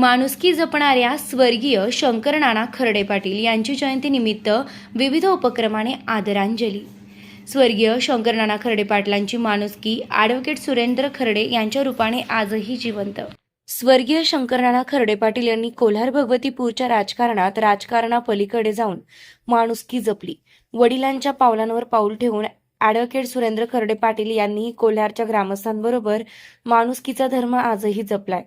माणुसकी जपणाऱ्या स्वर्गीय शंकर नाना खर्डे पाटील यांची जयंतीनिमित्त विविध उपक्रमाने आदरांजली. स्वर्गीय शंकरनाना खर्डे पाटलांची माणुसकी ॲडव्होकेट सुरेंद्र खर्डे यांच्या रूपाने आजही जिवंत. स्वर्गीय शंकरनाना खर्डे पाटील यांनी कोल्हार भगवतीपूरच्या राजकारणात राजकारणापलीकडे जाऊन माणुसकी जपली. वडिलांच्या पावलांवर पाऊल ठेवून ॲडव्होकेट सुरेंद्र खर्डे पाटील यांनीही कोल्हारच्या ग्रामस्थांबरोबर माणुसकीचा धर्म आजही जपलाय.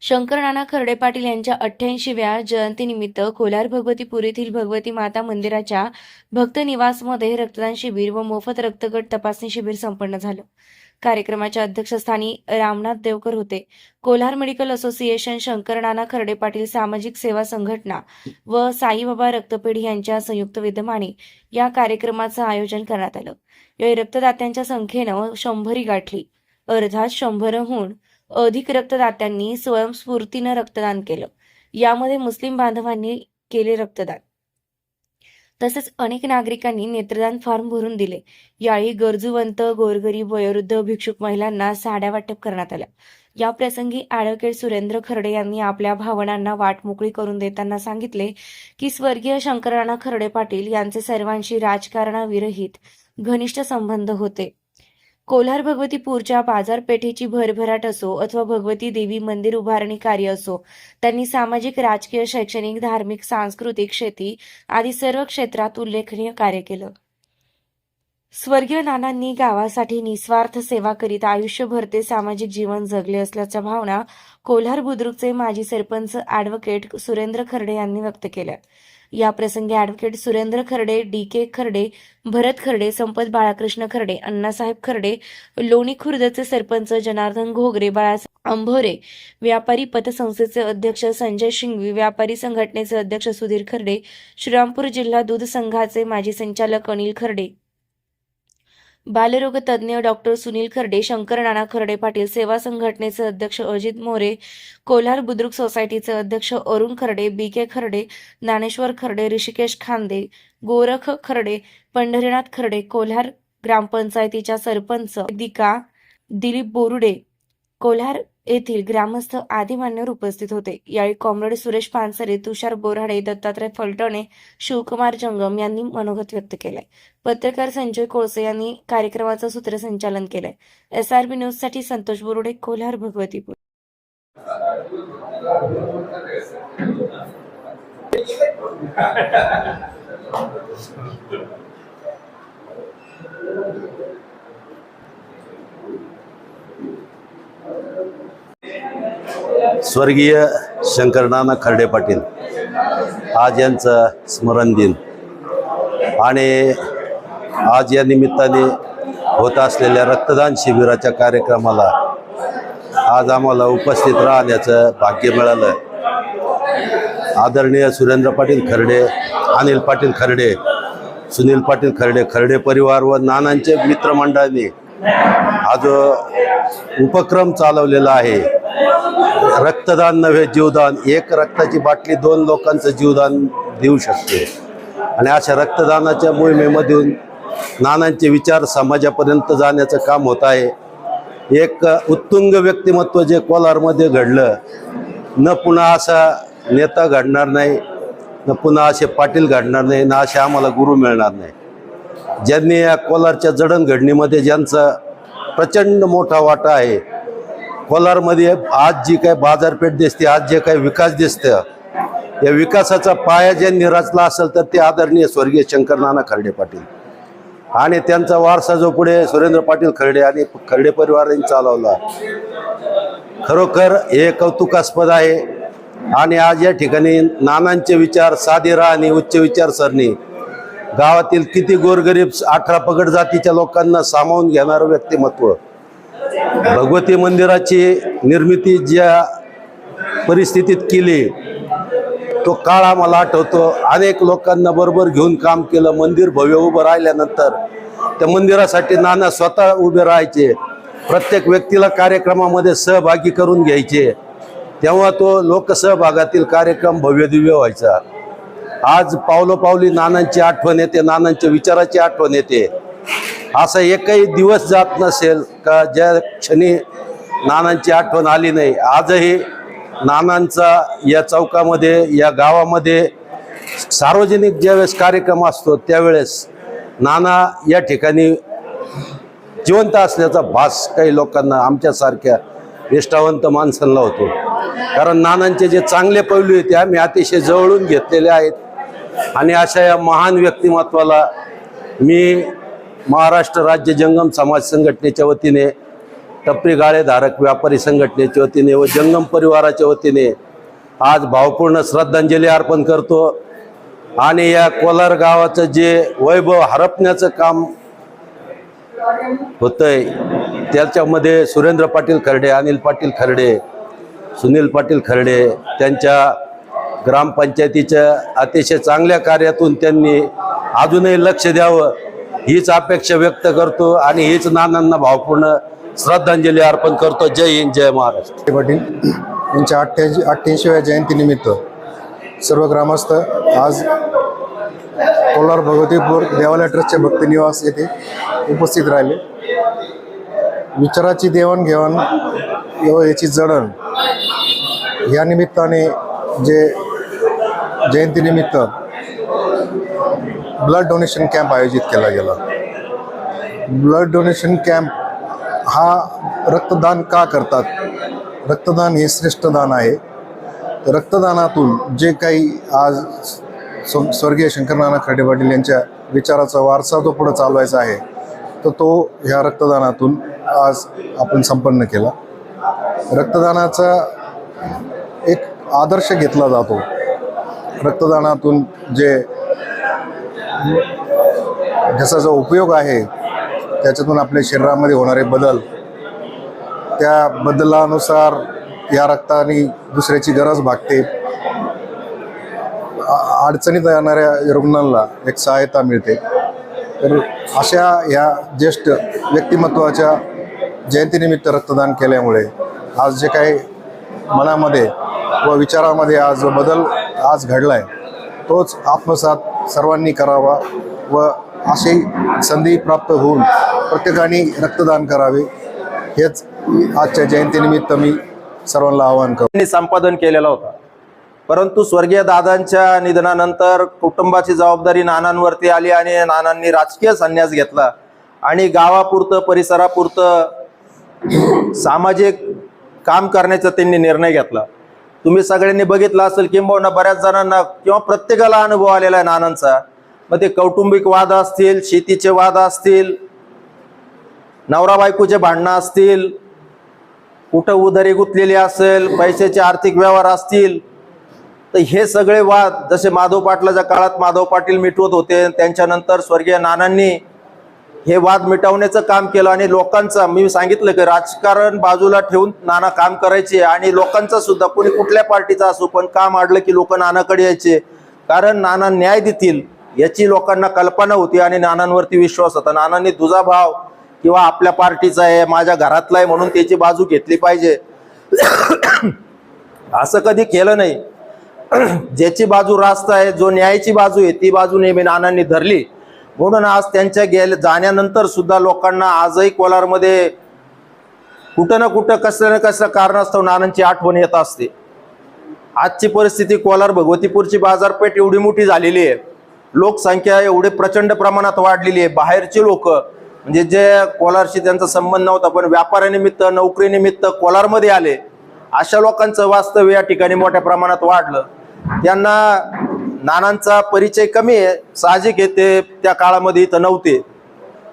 शंकर नाना खर्डे पाटील यांच्या अठ्ठ्याऐंशीव्या जयंतीनिमित्त कोलार भगवतीपूर येथील भगवती माता मंदिराच्या भक्त निवासमध्ये रक्तदान शिबिर व मोफत रक्तगट तपासणी शिबिर संपन्न झालं. कार्यक्रमाच्या अध्यक्षस्थानी रामनाथ देवकर होते. कोल्हार मेडिकल असोसिएशन शंकर नाना खर्डे पाटील सामाजिक सेवा संघटना व साईबाबा रक्तपेढी यांच्या संयुक्त विद्यमाने या कार्यक्रमाचं आयोजन करण्यात आलं. या रक्तदात्यांच्या संख्येनं शंभरी गाठली. अर्थात शंभरहून अधिक रक्तदात्यांनी स्वयंस्फूर्तीनं रक्तदान केलं. यामध्ये मुस्लिम बांधवांनी केले रक्तदान. तसेच अनेक नागरिकांनी नेत्रदान फॉर्म भरून दिले. यावेळी गरजूवंत गोरगरीब वयोवृद्ध भिक्षुक महिलांना साड्या वाटप करण्यात आल्या. या प्रसंगी ॲडव्होकेट सुरेंद्र खर्डे यांनी आपल्या भावनांना वाट मोकळी करून देताना सांगितले की स्वर्गीय शंकराणा खर्डे पाटील यांचे सर्वांशी राजकारणाविरहित घनिष्ठ संबंध होते. कोल्हार भगवतीपूरच्या बाजारपेठेची भरभराट असो अथवा भगवती देवी मंदिर उभारणी कार्य असो त्यांनी सामाजिक राजकीय शैक्षणिक धार्मिक सांस्कृतिक शेती आदी सर्व क्षेत्रात उल्लेखनीय कार्य केलं. स्वर्गीय नानांनी गावासाठी निस्वार्थ सेवा करीत आयुष्यभर ते सामाजिक जीवन जगले असल्याच्या भावना कोल्हार बुद्रुकचे माजी सरपंच ॲडव्होकेट सुरेंद्र खर्डे यांनी व्यक्त केल्या. या प्रसंगी advocate Surendra Kharde D K Kharde Bharat Kharde Sampat Balakrishna Kharde Annasaheb खर्डे लोणी खुर्दचे सरपंच जनार्दन घोगरे बाळासाहेब अंभोरे व्यापारी पतसंस्थेचे अध्यक्ष संजय शिंगवी व्यापारी संघटनेचे अध्यक्ष सुधीर खर्डे श्रीरामपूर जिल्हा दूध संघाचे माजी संचालक अनिल खर्डे. बालरोग तज्ज्ञ डॉक्टर सुनील खर्डे शंकर नाना खर्डे पाटील सेवा संघटनेचे अध्यक्ष अजित मोरे कोल्हार बुद्रुक सोसायटीचे अध्यक्ष अरुण खर्डे बी के खर्डे ज्ञानेश्वर खर्डे ऋषिकेश खांदे गोरख खर्डे पंढरीनाथ खर्डे कोल्हार ग्रामपंचायतीच्या सरपंच दिका दिलीप बोरुडे कोल्हार येथील ग्रामस्थ आदी मान्यवर उपस्थित होते. यावेळी कॉम्रेड सुरेश पानसरे तुषार बोराडे दत्तात्रय फलटणे शिवकुमार जंगम यांनी मनोगत व्यक्त केलंय. पत्रकार संजय कोळसे यांनी कार्यक्रमाचं सूत्रसंचालन केलंय. एस आर बी न्यूजसाठी संतोष बोरुडे कोल्हार भगवतीपूर. स्वर्गीय शंकरनाना खर्डे पाटील आज यांचं स्मरण दिन. आणि आज या निमित्ताने होत असलेल्या रक्तदान शिबिराच्या कार्यक्रमाला आज आम्हाला उपस्थित राहण्याचं भाग्य मिळालं. आदरणीय सुरेंद्र पाटील खर्डे अनिल पाटील खर्डे सुनील पाटील खर्डे खर्डे परिवार व नानांचे मित्रमंडळाने हा जो उपक्रम चालवलेला आहे. रक्तदान नव्हे जीवदान. एक रक्ताची बाटली दोन लोकांचं जीवदान देऊ शकते. आणि अशा रक्तदानाच्या मोहिमेमधून नानांचे विचार समाजापर्यंत जाण्याचं काम होत आहे. एक उत्तुंग व्यक्तिमत्व जे कोलारमध्ये घडलं न पुन्हा असा नेता घडणार नाही न पुन्हा असे पाटील घडणार नाही ना असे आम्हाला गुरु मिळणार नाही. ज्यांनी या कोलारच्या जडणघडणीमध्ये ज्यांचा प्रचंड मोठा वाटा आहे कोलारमध्ये आज जी काय बाजारपेठ दिसते आज जे काही विकास दिसतं या विकासाचा पाया ज्यांनी रचला असेल तर ते आदरणीय स्वर्गीय शंकर नाना खर्डे पाटील. आणि त्यांचा वारसा जो पुढे सुरेंद्र पाटील खर्डे आणि खर्डे परिवारांनी चालवला खरोखर हे कौतुकास्पद आहे. आणि आज या ठिकाणी नानांचे विचार साधे आणि उच्च विचारसरणी गावातील किती गोरगरीब अठरा पगड जातीच्या लोकांना सामावून घेणारं व्यक्तिमत्व भगवती मंदिराची निर्मिती ज्या परिस्थितीत केली तो काळ आम्हाला आठवतो. अनेक लोकांना बरोबर घेऊन काम केलं मंदिर भव्य उभं राहिल्यानंतर. त्या मंदिरासाठी नाना स्वतः उभे राहायचे. प्रत्येक व्यक्तीला कार्यक्रमामध्ये सहभागी करून घ्यायचे. तेव्हा तो लोकसहभागातील कार्यक्रम भव्य दिव्य व्हायचा. आज पावलोपावली नानांची आठवण येते नानांच्या विचाराची आठवण येते. असा एकही दिवस जात नसेल का ज्या क्षणी नानांची आठवण आली नाही आजही नानांचा या चौकामध्ये या गावामध्ये सार्वजनिक ज्यावेळेस कार्यक्रम असतो त्यावेळेस नाना या ठिकाणी जिवंत असल्याचा भास काही लोकांना आमच्यासारख्या निष्ठावंत माणसांना होतो. कारण नानांचे जे चांगले पैलू आहेत ते आम्ही अतिशय जवळून घेतलेले आहेत. आणि अशा या महान व्यक्तिमत्वाला मी महाराष्ट्र राज्य जंगम समाज संघटनेच्या वतीने टपरी गाळेधारक व्यापारी संघटनेच्या वतीने व जंगम परिवाराच्या वतीने आज भावपूर्ण श्रद्धांजली अर्पण करतो. आणि या कोलार गावाचं जे वैभव हरपण्याचं काम होतंय त्याच्यामध्ये सुरेंद्र पाटील खर्डे अनिल पाटील खर्डे सुनील पाटील खर्डे त्यांच्या ग्रामपंचायतीच्या अतिशय चांगल्या कार्यातून त्यांनी अजूनही लक्ष द्यावं. हीच अपेक्षा व्यक्त करतो आणि हीच नानांना भावपूर्ण श्रद्धांजली अर्पण करतो. जय हिंद जय महाराष्ट्र. पाटील यांच्या अठ्ठ्याऐंशी अठ्ठ्याऐंशीव्या जयंतीनिमित्त सर्व ग्रामस्थ आज कोलार भगवतीपूर देवालय ट्रस्टच्या भक्तनिवास येथे उपस्थित राहिले. विचाराची देवाणघेवाण व याची जडण या निमित्ताने जे जयंतीनिमित्त ब्लड डोनेशन कॅम्प आयोजित केला गेला. ब्लड डोनेशन कॅम्प हा रक्तदान का करतात? रक्तदान हे श्रेष्ठ दान आहे. रक्तदानातून जे काही आज स्वर्गीय शंकरनाना खर्डे पाटील यांच्या विचाराचा वारसा जो पुढे चालवायचा आहे तर तो ह्या रक्तदानातून आज आपण संपन्न केला. रक्तदानाचा एक आदर्श घेतला जातो. रक्तदानातून जे ज्याचा जो उपयोग आहे त्याच्यातून आपल्या शरीरामध्ये होणारे बदल त्या बदलानुसार या रक्ताने दुसऱ्याची गरज भागते. आ- अडचणीत येणाऱ्या रुग्णांना एक सहायता मिळते. तर अशा ह्या ज्येष्ठ व्यक्तिमत्वाच्या जयंतीनिमित्त रक्तदान केल्यामुळे आज जे काही मनामध्ये व विचारामध्ये आज जो बदल आज घडला आहे तोच आत्मसात सर्वांनी करावा व अशी संधी प्राप्त होऊन प्रत्येकाने रक्तदान करावे. हेच आजच्या जयंतीनिमित्त मी सर्वांना आवाहन करतो. त्यांनी संपादन केलेला होता. परंतु स्वर्गीय दादांच्या निधनानंतर कुटुंबाची जबाबदारी नानांवरती आली आणि नानांनी राजकीय संन्यास घेतला. आणि गावापुरतं परिसरापुरतं सामाजिक काम करण्याचा त्यांनी निर्णय घेतला. तुम्ही सगळ्यांनी बघितलं असेल किंबहुना बऱ्याच जणांना किंवा प्रत्येकाला अनुभव आलेला आहे नानांचा. मग ते कौटुंबिक वाद असतील शेतीचे वाद असतील नवरा बायकोचे भांडणं असतील कुठं उधारी गुंतलेली असेल पैशाचे आर्थिक व्यवहार असतील तर हे सगळे वाद जसे माधव पाटलाच्या काळात माधव पाटील मिटवत होते त्यांच्यानंतर स्वर्गीय नानांनी हे वाद मिटवण्याचं काम केलं आणि लोकांचा मी सांगितलं की राजकारण बाजूला ठेवून नाना काम करायचे आणि लोकांचा सुद्धा कोणी कुठल्या पार्टीचा असो पण काम आडलं की लोक नानाकडे यायचे. कारण नाना न्याय देतील याची लोकांना कल्पना होती आणि नानांवरती विश्वास होता. नानांनी तुझा भाव किंवा आपल्या पार्टीचा आहे माझ्या घरातला आहे म्हणून त्याची बाजू घेतली पाहिजे. असं कधी केलं नाही. ज्याची बाजू रास्त आहे जो न्यायाची बाजू आहे ती बाजू नेहमी नानांनी धरली. म्हणून आज त्यांच्या गेल्या जाण्यानंतर सुद्धा लोकांना आजही कोलारमध्ये कुठं ना कुठं कसलं ना कसं कारणास्तव नानांची आठवण येत असते. आजची परिस्थिती कोलार भगवतीपूरची बाजारपेठ एवढी मोठी झालेली आहे. लोकसंख्या एवढी प्रचंड प्रमाणात वाढलेली आहे. बाहेरचे लोक म्हणजे जे कोलारशी त्यांचा संबंध नव्हता पण व्यापारानिमित्त नोकरीनिमित्त कोलारमध्ये आले. अशा लोकांचं वास्तव्य या ठिकाणी मोठ्या प्रमाणात वाढलं. त्यांना नानांचा परिचय कमी आहे. साहजिक येते त्या काळामध्ये इथं नव्हते.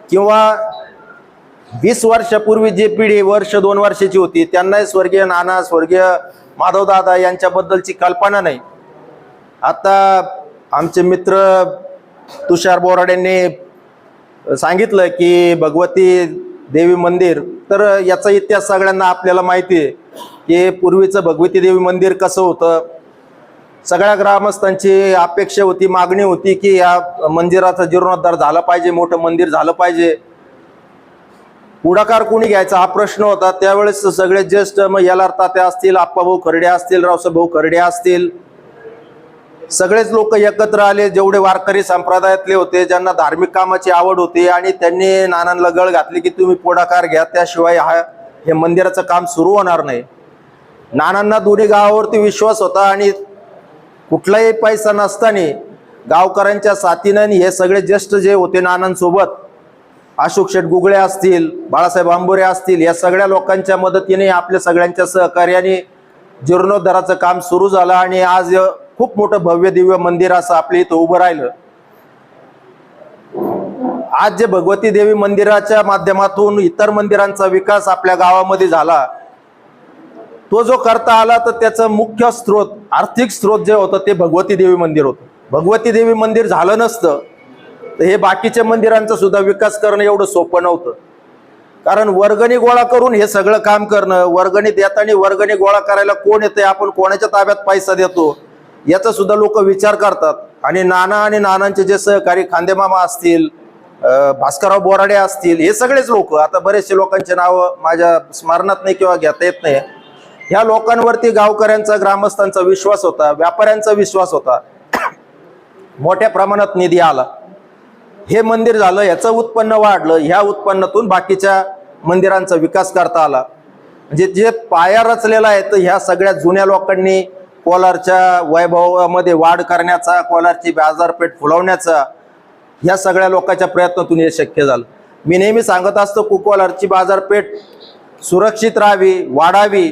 किंवा वीस वर्षापूर्वी जी पिढी वर्ष दोन वर्षाची होती त्यांनाही स्वर्गीय नाना स्वर्गीय माधवदादा यांच्याबद्दलची कल्पना नाही. आता आमचे मित्र तुषार बोराडेंनी सांगितलं की भगवती देवी मंदिर तर याचा इतिहास सगळ्यांना आपल्याला माहिती आहे की पूर्वीचं भगवती देवी मंदिर कसं होतं सगळ्या ग्रामस्थांची अपेक्षा होती मागणी होती की या मंदिराचा जीर्णोद्धार झाला पाहिजे मोठं मंदिर झालं पाहिजे. पुढाकार कोणी घ्यायचा हा प्रश्न होता. त्यावेळेस सगळे ज्येष्ठ मग याला तात्या असतील आप्पाभाऊ खर्डे असतील रावसाहेब भाऊ खर्डे असतील. सगळेच लोक एकत्र आले जेवढे वारकरी संप्रदायातले होते ज्यांना धार्मिक कामाची आवड होती आणि त्यांनी नानांना गळ घातली की तुम्ही पुढाकार घ्या त्याशिवाय हा हे मंदिराचं काम सुरू होणार नाही. नानांना दोन्ही गावावरती विश्वास होता आणि कुठलाही पैसा नसताना गावकऱ्यांच्या साथीनं हे सगळे ज्येष्ठ जे होते नानांसोबत अशोक शेठ गुगळे असतील बाळासाहेब आंबोरे असतील या सगळ्या लोकांच्या मदतीने आपल्या सगळ्यांच्या सहकार्याने जीर्णोद्धाराचं काम सुरू झालं आणि आज खूप मोठं भव्य दिव्य मंदिर असं आपल्या इथं उभं राहिलं. आज जे भगवती देवी मंदिराच्या माध्यमातून इतर मंदिरांचा विकास आपल्या गावामध्ये झाला तो जो करता आला तर त्याचं मुख्य स्रोत आर्थिक स्रोत जे होतं ते भगवती देवी मंदिर होतं. भगवती देवी मंदिर झालं नसतं तर हे बाकीच्या मंदिरांचा सुद्धा विकास करणं एवढं सोपं नव्हतं. कारण वर्गणी गोळा करून हे सगळं काम करणं वर्गणी देताना वर्गणी गोळा करायला कोण येते आपण कोणाच्या ताब्यात पैसा देतो याचा सुद्धा लोक विचार करतात. आणि नाना आणि नानांचे जे सहकारी खांदेमामा असतील भास्करराव बोराडे असतील हे सगळेच लोक आता बरेचसे लोकांचे नावं माझ्या स्मरणात नाही किंवा घेता येत नाही. ह्या लोकांवरती गावकऱ्यांचा ग्रामस्थांचा विश्वास होता व्यापाऱ्यांचा विश्वास होता. मोठ्या प्रमाणात निधी आला. हे मंदिर झालं याचं उत्पन्न वाढलं ह्या उत्पन्नातून बाकीच्या मंदिरांचा विकास करता आला. म्हणजे जे पाया रचलेला आहे तर ह्या सगळ्या जुन्या लोकांनी कोलारच्या वैभवामध्ये वाढ करण्याचा कोलारची बाजारपेठ फुलवण्याचा ह्या सगळ्या लोकांच्या प्रयत्नातून हे शक्य झालं. मी नेहमी सांगत असतो कुकोलारची बाजारपेठ सुरक्षित राहावी वाढावी.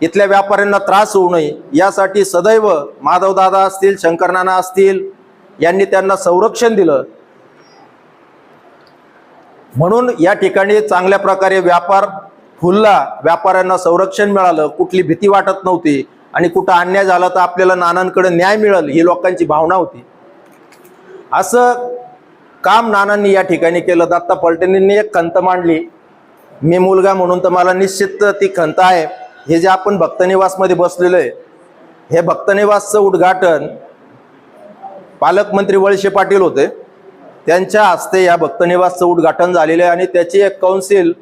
इथल्या व्यापाऱ्यांना त्रास होऊ नये. यासाठी सदैव माधवदादा असतील शंकरनाना असतील यांनी त्यांना संरक्षण दिलं. म्हणून या ठिकाणी चांगल्या प्रकारे व्यापार फुलला व्यापाऱ्यांना संरक्षण मिळालं. कुठली भीती वाटत नव्हती आणि कुठं अन्याय झाला तर आपल्याला नानांकडे न्याय मिळेल ही लोकांची भावना होती. असं काम नानांनी या ठिकाणी केलं. दत्ता पलटणींनी एक खंत मांडली. मी मुलगा म्हणून तर मला निश्चित ती खंत आहे. हे जे आपण भक्तनिवासमध्ये बसलेलो आहे हे भक्तनिवासचं उद्घाटन पालकमंत्री वळसे पाटील होते. त्यांच्या हस्ते या भक्तनिवासचं उद्घाटन झालेलं आहे आणि त्याची एक कौन्सिल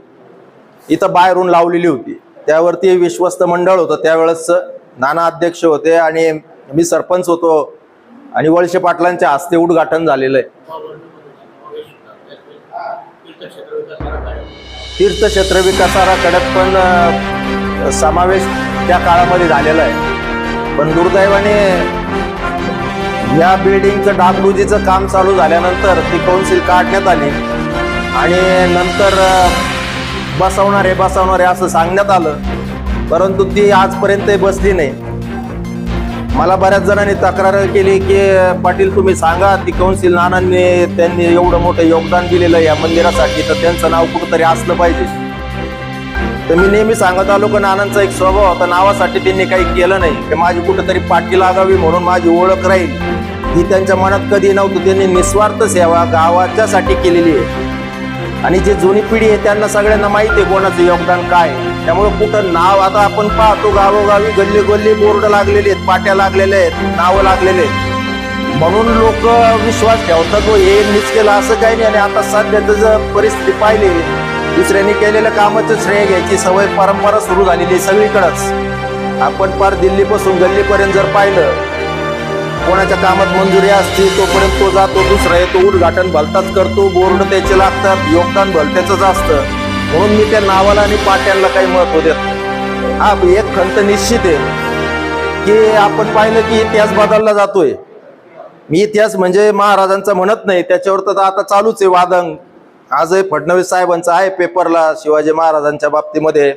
इथं बाहेरून लावलेली होती. त्यावरती विश्वस्त मंडळ होतं. त्यावेळेस नाना अध्यक्ष होते आणि मी सरपंच होतो आणि वळसे पाटलांच्या हस्ते उद्घाटन झालेलं आहे. तीर्थक्षेत्र विकास पण समावेश त्या काळामध्ये झालेला आहे. पण दुर्दैवाने या बिल्डिंगचं डागडुजीचं काम चालू झाल्यानंतर ती कौन्सिल काढण्यात आली. आणि नंतर बसवणार आहे बसवणार आहे असं सांगण्यात आलं. परंतु ती आजपर्यंत बसली नाही. मला बऱ्याच जणांनी तक्रार केली की पाटील तुम्ही सांगा ती कौन्सिल नानांनी त्यांनी एवढं मोठं योगदान दिलेलं आहे या मंदिरासाठी तर त्यांचं नाव कुठंतरी असलं पाहिजे. तर मी नेहमी सांगत आलो की नानांचा एक स्वभाव होता नावासाठी त्यांनी काही केलं नाही. की माझी कुठंतरी पाठी लागावी म्हणून माझी ओळख राहील. ही त्यांच्या मनात कधी नव्हतं. त्यांनी निस्वार्थ सेवा गावाच्यासाठी केलेली आहे. आणि जी जुनी पिढी आहे त्यांना सगळ्यांना माहिती आहे कोणाचं योगदान काय त्यामुळं त्यामुळे कुठं नाव आता आपण पाहतो गावोगावी गल्ली गल्ली बोर्ड लागलेले आहेत पाट्या लागलेल्या आहेत नावं लागलेले आहेत. म्हणून लोक विश्वास ठेवतात व हे मीच केलं असं काही नाही. आणि आता सध्याचं जर परिस्थिती पाहिली दुसऱ्यांनी केलेल्या कामाचं श्रेय घ्यायची सवय परंपरा सुरू झालेली आहे सगळीकडंच. आपण पार दिल्लीपासून गल्लीपर्यंत जर पाहिलं कोणाच्या कामात मंजुरी असते तोपर्यंत तो जातो दुसरा येतो उद्घाटन भलताच करतो बोर्ड त्याचे लागतात योगदान भलत्याचंच असतं. म्हणून मी त्या नावाला आणि पाट्यांना काही महत्त्व देत हा एक खंत निश्चित आहे. की आपण पाहिलं की इतिहास बदलला जातोय. मी इतिहास म्हणजे महाराजांचा म्हणत नाही त्याच्यावर तर आता चालूच आहे वादंग. आजही फडणवीस साहेबांचा आहे पेपरला शिवाजी महाराजांच्या बाबतीमध्ये.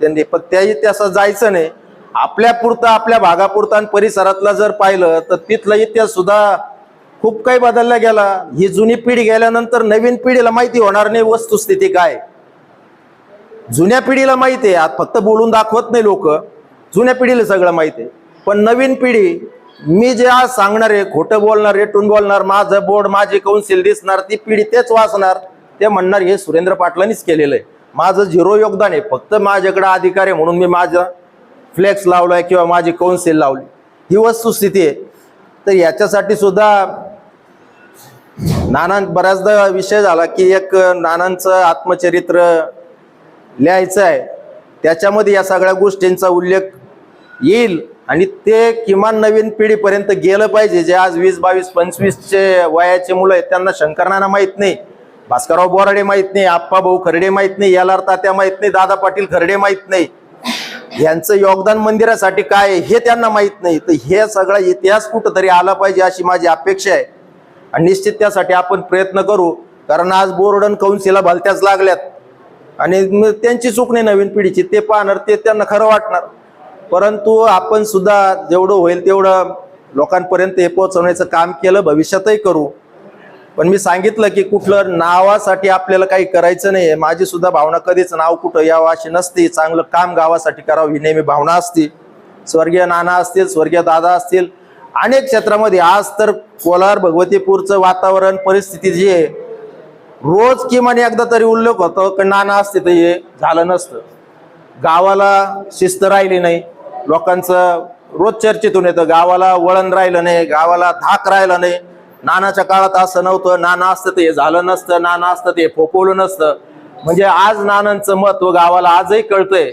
त्यांनी पण त्या इतिहासात जायचं नाही. आपल्या पुरतं आपल्या भागापुरतं आणि परिसरातला जर पाहिलं तर तिथला इतिहास सुद्धा खूप काही बदलला गेला. ही जुनी पिढी गेल्यानंतर नवीन पिढीला माहिती होणार नाही वस्तुस्थिती काय. जुन्या पिढीला माहिती आहे. आज फक्त बोलून दाखवत नाही लोक. जुन्या पिढीला सगळं माहिती आहे. पण नवीन पिढी मी जे आज सांगणार आहे खोटं बोलणार रेटून बोलणार माझं बोर्ड माझी कौन्सिल दिसणार ती पिढी तेच वाचणार. ते म्हणणार हे सुरेंद्र पाटलांनीच केलेलं आहे माझं झिरो योगदान आहे. फक्त माझ्याकडे अधिकार आहे म्हणून मी माझं फ्लेक्स लावलाय किंवा माझी कौन्सिल लावली. ही वस्तुस्थिती आहे. तर याच्यासाठी सुद्धा नाना बऱ्याचदा विषय झाला की एक नानांचं आत्मचरित्र लिहायचं आहे. त्याच्यामध्ये या सगळ्या गोष्टींचा उल्लेख येईल आणि ते किमान नवीन पिढीपर्यंत गेलं पाहिजे. जे आज वीस बावीस पंचवीसचे वयाचे मुलं आहेत त्यांना शंकरनाना माहीत नाही. भास्करराव बोराडे माहीत नाही आप्पा भाऊ खर्डे माहीत नाही यालार तात्या माहीत नाही दादा पाटील खर्डे माहीत नाही. यांचं योगदान मंदिरासाठी काय आहे हे त्यांना माहीत नाही. तर हे सगळा इतिहास कुठंतरी आला पाहिजे अशी माझी अपेक्षा आहे. आणि निश्चित त्यासाठी आपण प्रयत्न करू कारण आज बोर्डन कौन्सिला भलत्याच लागल्यात. आणि त्यांची चूक नाही नवीन पिढीची ते पाहणार ते त्यांना खरं वाटणार. परंतु आपण सुद्धा जेवढं होईल तेवढं लोकांपर्यंत हे पोहोचवण्याचं काम केलं भविष्यातही करू. पण मी सांगितलं की कुठलं नावासाठी आपल्याला काही करायचं नाही माझी सुद्धा भावना कधीच नाव कुठं यावं अशी नसती. चांगलं काम गावासाठी करावं ही नेहमी भावना असती. स्वर्गीय नाना असतील स्वर्गीय दादा असतील अनेक क्षेत्रामध्ये आज तर कोलार भगवतीपूरचं वातावरण परिस्थिती जी आहे रोज किमान एकदा तरी उल्लेख होतो की नाना असते तर हे झालं नसतं. गावाला शिस्त राहिली नाही. लोकांचं रोज चर्चेतून येतं. गावाला वळण राहिलं नाही. गावाला धाक राहिलं नाही. नानाच्या काळात असं नव्हतं. नाना असतं ते झालं नसतं. नाना असतं ते फोपवलं नसतं. म्हणजे आज नानांचं महत्त्व गावाला आजही कळतंय.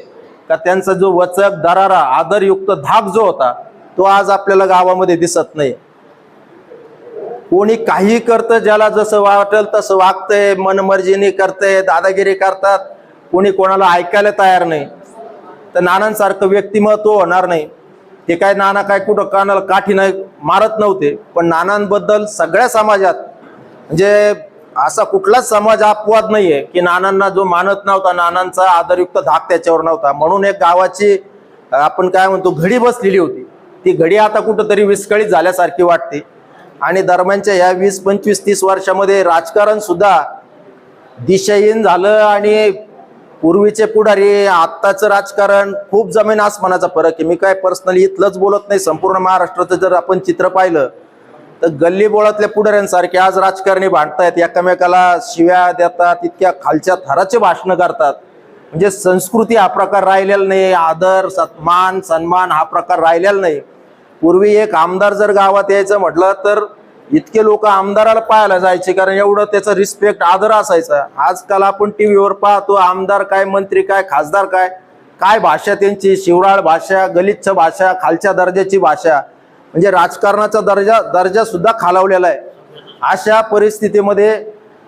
का त्यांचा जो वचक दरारा आदरयुक्त धाक जो होता तो आज आपल्याला गावामध्ये दिसत नाही. कोणी काही करतं ज्याला जसं वाटेल तसं वागतंय मनमर्जीने करतंय दादागिरी करतात. कोणी कोणाला ऐकायला तयार नाही. तर नानांसारखं व्यक्तिमत्व होणार नाही. ते काय नाना काय कुठं कानाला काठी नाही मारत नव्हते. पण नानांबद्दल सगळ्या समाजात म्हणजे असा कुठलाच समाज अपवाद नाहीये की नानांना जो मानत नव्हता नानांचा आदरयुक्त धाक त्याच्यावर नव्हता. म्हणून एक गावाची आपण काय म्हणतो घडी बसलेली होती. ती घडी आता कुठंतरी विस्कळीत झाल्यासारखी वाटते. आणि दरम्यानच्या या वीस पंचवीस तीस वर्षामध्ये राजकारण सुद्धा दिशाहीन झालं आणि पूर्वीचे पुढारी आत्ताचं राजकारण खूप जमीन आसमानाचा फरक आहे. मी काय पर्सनली इथलंच बोलत नाही संपूर्ण महाराष्ट्राचं जर आपण चित्र पाहिलं तर गल्ली बोळातल्या पुढाऱ्यांसारखे आज राजकारणी भांडतायत एकमेकाला शिव्या देतात इतक्या खालच्या थराचे भाषणं करतात. म्हणजे संस्कृती हा प्रकार राहिलेला नाही आदर सन्मान सन्मान हा प्रकार राहिलेला नाही. पूर्वी एक आमदार जर गावात यायचं म्हटलं तर इतके लोक आमदाराला पाहायला जायचे कारण एवढं त्याचा रिस्पेक्ट आदर असायचा. आजकाल आपण टी व्हीवर पाहतो आमदार काय मंत्री काय खासदार काय काय भाषा त्यांची? शिवराळ भाषा गलिच्छ भाषा खालच्या दर्जाची भाषा. म्हणजे राजकारणाचा दर्जा दर्जा सुद्धा खालावलेला आहे. अशा परिस्थितीमध्ये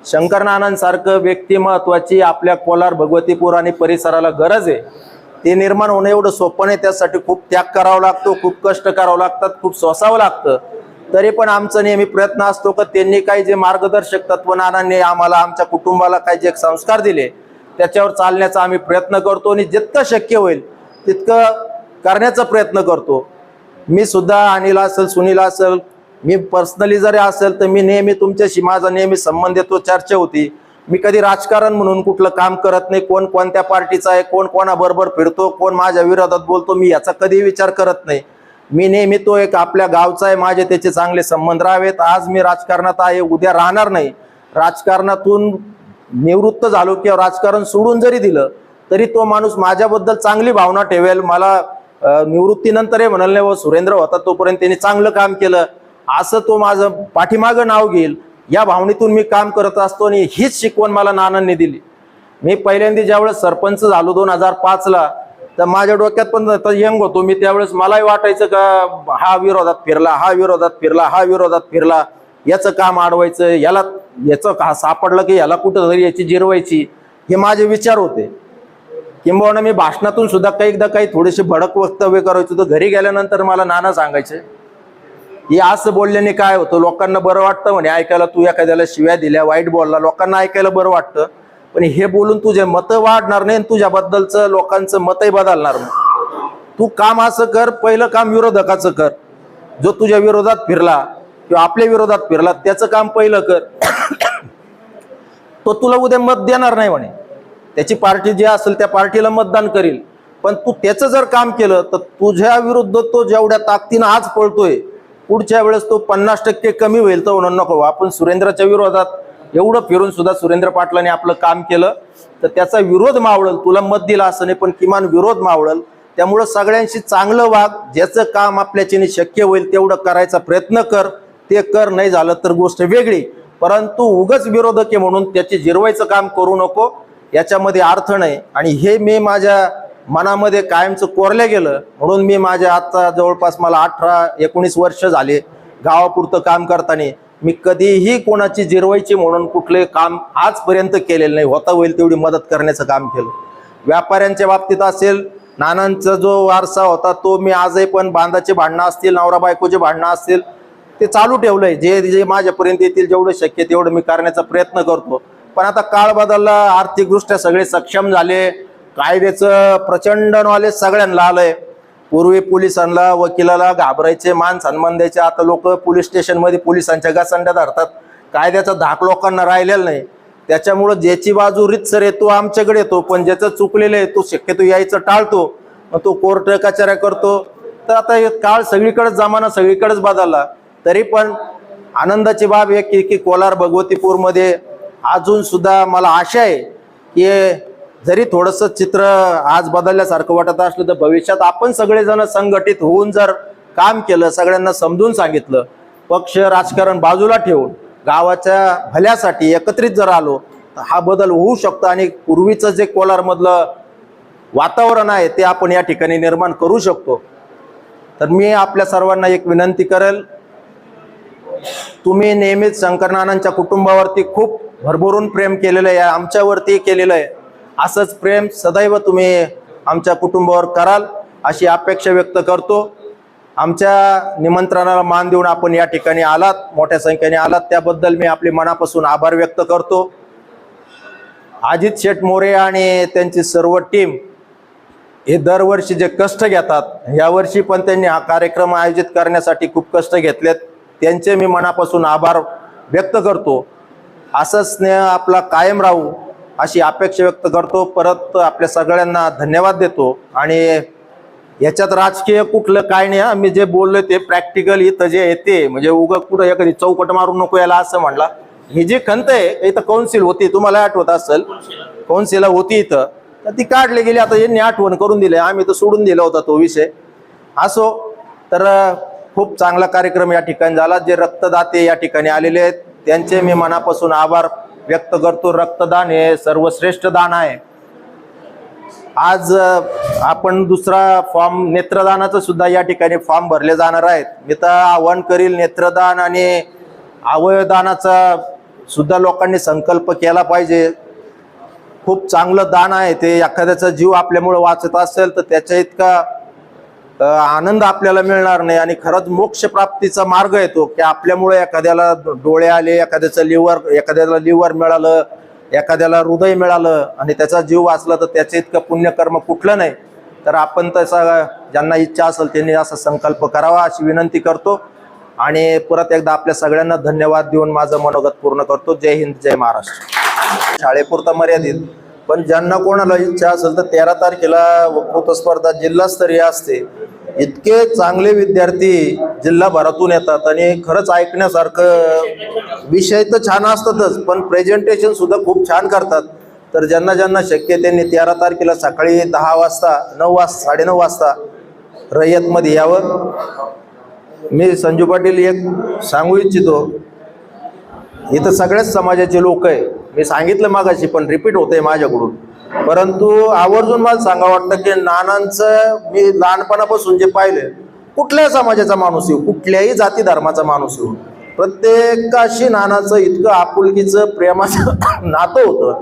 शंकरनानांसारखं नानांसारखं व्यक्तिमत्वाची आपल्या कोलार भगवतीपूर आणि परिसराला गरज आहे. ते निर्माण होणं एवढं सोपं नाही त्यासाठी खूप त्याग करावा लागतो खूप कष्ट करावं लागतात खूप सोसावं लागतं. तरी पण आमचा नेहमी प्रयत्न असतो का त्यांनी काही जे मार्गदर्शक तत्व आम्हाला आमच्या कुटुंबाला काही जे संस्कार दिले त्याच्यावर चालण्याचा आम्ही प्रयत्न करतो आणि जितकं शक्य होईल तितकं करण्याचा प्रयत्न करतो. मी सुद्धा अनिल असेल सुनील असेल मी पर्सनली जरी असेल तर मी नेहमी तुमच्याशी माझा नेहमी संबंध येतो चर्चा होती. मी कधी राजकारण म्हणून कुठलं काम करत नाही कोण कोणत्या पार्टीचा आहे कोण कोणाबरोबर फिरतो कोण माझ्या विरोधात बोलतो मी याचा कधी विचार करत नाही. मी नेहमी तो एक आपल्या गावचा आहे माझे त्याचे चांगले संबंध राहावेत. आज मी राजकारणात आहे उद्या राहणार नाही. राजकारणातून निवृत्त झालो किंवा राजकारण सोडून जरी दिलं तरी तो माणूस माझ्याबद्दल चांगली भावना ठेवेल. मला निवृत्तीनंतरही निवृत्तीनंतर म्हणाल नाही व सुरेंद्र होता तोपर्यंत त्यांनी चांगलं काम केलं. असं तो माझं पाठीमागं नाव घेईल. या भावनेतून मी काम करत असतो आणि हीच शिकवण मला नानांनी दिली. मी पहिल्यांदा ज्यावेळेस सरपंच झालो दोन हजार पाचला तर माझ्या डोक्यात पण यंग होतो मी त्यावेळेस मलाही वाटायचं का हा विरोधात फिरला हा विरोधात फिरला हा विरोधात फिरला याचं काम अडवायचं याला याचं का सापडलं की याला कुठं तरी याची जिरवायची हे माझे विचार होते. किंबहुना मी भाषणातून सुद्धा काही एकदा काही थोडेसे भडक वक्तव्य करायचो तर घरी गेल्यानंतर मला नाना सांगायचे हे असं बोलल्याने काय होतं? लोकांना बरं वाटतं म्हणे ऐकायला तू एखाद्याला शिव्या दिल्या वाईट बोलला लोकांना ऐकायला बरं वाटतं. पण हे बोलून तुझे मतं वाढणार नाही आणि तुझ्याबद्दलचं लोकांचं मतही बदलणार नाही. तू काम असं कर पहिलं काम विरोधकाचं कर. जो तुझ्या विरोधात फिरला किंवा आपल्या विरोधात फिरला त्याचं काम पहिलं कर. तो तुला उद्या मत देणार नाही म्हणे. त्याची पार्टी जी असेल त्या पार्टीला मतदान करील. पण तू त्याचं जर काम केलं तर तुझ्या विरुद्ध तो जेवढ्या ताकदीनं आज पळतोय पुढच्या वेळेस तो पन्नास टक्के कमी होईल. तर म्हणून नको आपण सुरेंद्रच्या विरोधात एवढं फिरून सुद्धा सुरेंद्र पाटलाने आपलं काम केलं. तर त्याचा विरोध मावळल तुला मत दिला असं नाही पण किमान विरोध मावळल. त्यामुळं सगळ्यांशी चांगलं वाग ज्याचं काम आपल्याच्याने शक्य होईल तेवढं करायचा प्रयत्न कर. ते कर नाही झालं तर गोष्ट वेगळी. परंतु उगच विरोधक आहे म्हणून त्याचे जिरवायचं काम करू नको याच्यामध्ये अर्थ नाही. आणि हे मी माझ्या मनामध्ये कायमचं कोरलं गेलं. म्हणून मी माझ्या आता जवळपास मला अठरा एकोणीस वर्ष झाले गावापुरतं काम करताना. मी कधीही कोणाची जिरवायची म्हणून कुठले काम आजपर्यंत केलेलं नाही. होता होईल तेवढी मदत करण्याचं काम केलं. व्यापाऱ्यांच्या बाबतीत असेल नानांचा जो वारसा होता तो मी आजही पण बांधाचे भांडणं असतील नवरा बायकोचे भांडणं असतील ते चालू ठेवलंय. जे जे माझ्यापर्यंत येतील जेवढं शक्य तेवढं मी करण्याचा प्रयत्न करतो. पण आता काळ बदलला आर्थिकदृष्ट्या सगळे सक्षम झाले कायद्याचं प्रचंड नॉलेज सगळ्यांना आलंय. पूर्वी पोलिसांना वकिलाला घाबरायचे मान सन्मान द्यायचे. आता लोक पोलीस स्टेशनमध्ये पोलिसांच्या गासंड्या धरतात. कायद्याचा धाक लोकांना राहिलेला नाही. त्याच्यामुळं ज्याची बाजू रितसर आहे तो आमच्याकडे येतो. पण ज्याचं चुकलेलं आहे तो शक्यतो यायचं टाळतो. मग तो कोर्ट कचऱ्या करतो. तर आता हे काळ सगळीकडेच जमाना सगळीकडेच बदलला. तरी पण आनंदाची बाब आहे की की कोलार भगवतीपूरमध्ये अजून सुद्धा मला आशा आहे की जरी थोडंसं चित्र आज बदलल्यासारखं वाटत असलं तर भविष्यात आपण सगळेजण संघटित होऊन जर काम केलं सगळ्यांना समजून सांगितलं पक्ष राजकारण बाजूला ठेवून गावाच्या भल्यासाठी एकत्रित जर आलो तर हा बदल होऊ शकतो. आणि पूर्वीचं जे कोलारमधलं वातावरण आहे ते आपण या ठिकाणी निर्माण करू शकतो. तर मी आपल्या सर्वांना एक विनंती करेल तुम्ही नेहमीच शंकरनानांच्या कुटुंबावरती खूप भरभरून प्रेम केलेलं आहे आमच्यावरती केलेलं आहे. असंच प्रेम सदैव तुम्ही आमच्या कुटुंबावर कराल अशी अपेक्षा व्यक्त करतो. आमच्या निमंत्रणाला मान देऊन आपण या ठिकाणी आलात मोठ्या संख्येने आलात. त्याबद्दल मी आपले मनापासून आभार व्यक्त करतो. अजित शेठ मोरे आणि त्यांची सर्व टीम हे दरवर्षी जे कष्ट घेतात यावर्षी पण त्यांनी हा कार्यक्रम आयोजित करण्यासाठी खूप कष्ट घेतलेत. त्यांचे मी मनापासून आभार व्यक्त करतो. असंच स्नेह आपला कायम राहू. अशी अपेक्षा व्यक्त करतो. परत आपल्या सगळ्यांना धन्यवाद देतो. आणि याच्यात राजकीय कुठलं काय नाही आम्ही मी जे बोललो ते प्रॅक्टिकल इथं जे येते म्हणजे उगं कुठं एखादी चौकट मारू नको याला असं म्हणला. ही जी खंत आहे इथं कौन्सिल होती. तुम्हाला आठवत असेल? कौन्सिला होती इथं. तर ती काढली गेली. आता यांनी आठवण करून दिली. आम्ही तर सोडून दिला होता तो विषय. असो. तर खूप चांगला कार्यक्रम या ठिकाणी झाला. जे रक्तदाते या ठिकाणी आलेले आहेत त्यांचे मी मनापासून आभार व्यक्त करतो रक्तदान हे सर्वश्रेष्ठ दान आहे. आज आपण दुसरा फॉर्म नेत्रदानाचा सुद्धा या ठिकाणी फॉर्म भरले जाणार आहेत. मी तर आव्हान करील नेत्रदान आणि अवयवदानाचा सुद्धा लोकांनी संकल्प केला पाहिजे. खूप चांगलं दान आहे ते. एखाद्याचा जीव आपल्यामुळे वाचत असेल तर त्याच्या इतका आनंद आपल्याला मिळणार नाही आणि खरंच मोक्ष प्राप्तीचा मार्ग येतो की आपल्यामुळे एखाद्याला डोळे आले एखाद्याचं लिव्हर एखाद्याला लिव्हर मिळालं एखाद्याला हृदय मिळालं आणि त्याचा जीव वाचला तर त्याचं इतकं पुण्यकर्म कुठलं नाही. तर आपण तसा ज्यांना इच्छा असेल त्यांनी असा संकल्प करावा अशी विनंती करतो. आणि परत एकदा आपल्या सगळ्यांना धन्यवाद देऊन माझं मनोगत पूर्ण करतो. जय हिंद जय महाराष्ट्र. शाळेपुरता मर्यादित. पण ज्यांना कोणाला इच्छा असेल तर तेरा तारखेला वक्तृत्व स्पर्धा जिल्हास्तरीय असते. इतके चांगले विद्यार्थी जिल्हाभरातून येतात आणि खरंच ऐकण्यासारखं विषय तर छान असतातच पण प्रेझेंटेशन सुद्धा खूप छान करतात. तर ज्यांना ज्यांना शक्य आहे त्यांनी तेरा तारखेला सकाळी दहा वाजता नऊ वाजता साडेनऊ वाजता रयतमध्ये यावं. मी संजू पाटील एक सांगू इच्छितो. इथं सगळ्याच समाजाचे लोक आहे. मी सांगितलं मागाशी पण रिपीट होतंय माझ्याकडून. परंतु आवर्जून मला सांगा वाटतं की नानांचं मी लहानपणापासून जे पाहिलं कुठल्याही समाजाचा माणूस येऊ कुठल्याही जाती धर्माचा माणूस येऊ प्रत्येकाशी नानाचं इतकं आपुलकीचं प्रेमाचं नातं होतं.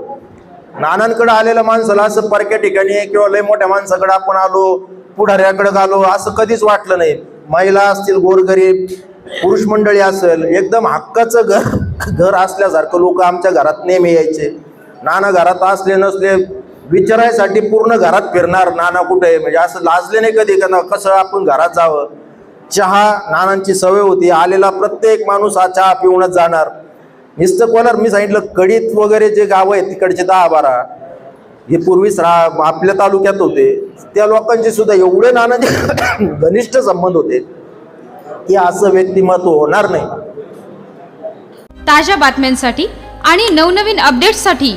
नानांकडे आलेल्या माणसाला असं परक्या ठिकाणी किंवा लय मोठ्या माणसाकडे आपण आलो पुढाऱ्याकडे आलो असं कधीच वाटलं नाही. महिला असतील गोरगरीब पुरुष मंडळी असेल एकदम हक्काचं घर घर असल्यासारखं लोक आमच्या घरात नेहमी यायचे. नाना घरात असले नसले विचारायसाठी पूर्ण घरात फिरणार नाना कुठे? आहे म्हणजे असं लाजले नाही कधी का कसं आपण घरात जावं? चहा नानांची सवय होती आलेला प्रत्येक माणूस हा चहा पिऊनच जाणार. नुसतं कोणार मी सांगितलं कडीत वगैरे जे गावं आहेत तिकडचे दहा बारा हे पूर्वीच रा आपल्या तालुक्यात होते. त्या लोकांचे सुद्धा एवढे नानाचे घनिष्ठ संबंध होते. की असं व्यक्तिमत्व होणार नाही. ताज्या बातम्यांसाठी आणि नवनवीन अपडेट्ससाठी